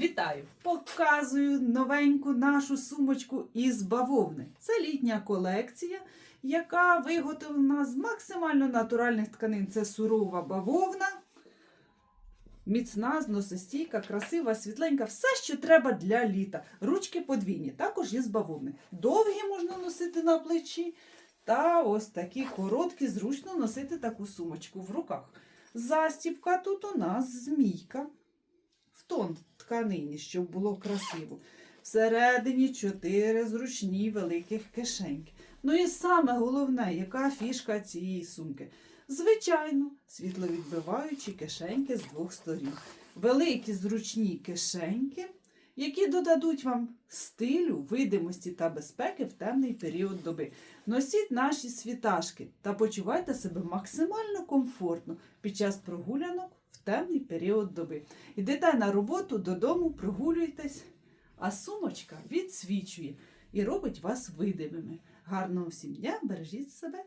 Вітаю! Показую новеньку нашу сумочку із бавовни. Це літня колекція, яка виготовлена з максимально натуральних тканин. Це сурова бавовна, міцна, зносостійка, красива, світленька. Все, що треба для літа. Ручки подвійні, також із бавовни. Довгі можна носити на плечі. Та ось такі короткі, зручно носити таку сумочку в руках. Застібка тут у нас змійка в тон тканині, щоб було красиво. Всередині чотири зручні великих кишеньки. Ну і саме головне, яка фішка цієї сумки? Звичайно, світловідбиваючі кишеньки з двох сторін. Великі зручні кишеньки, які додадуть вам стилю, видимості та безпеки в темний період доби. Носіть наші світашки та почувайте себе максимально комфортно під час прогулянок в темний період доби. Ідете на роботу, додому, прогулюйтесь, а сумочка відсвічує і робить вас видимими. Гарного всім дня, бережіть себе!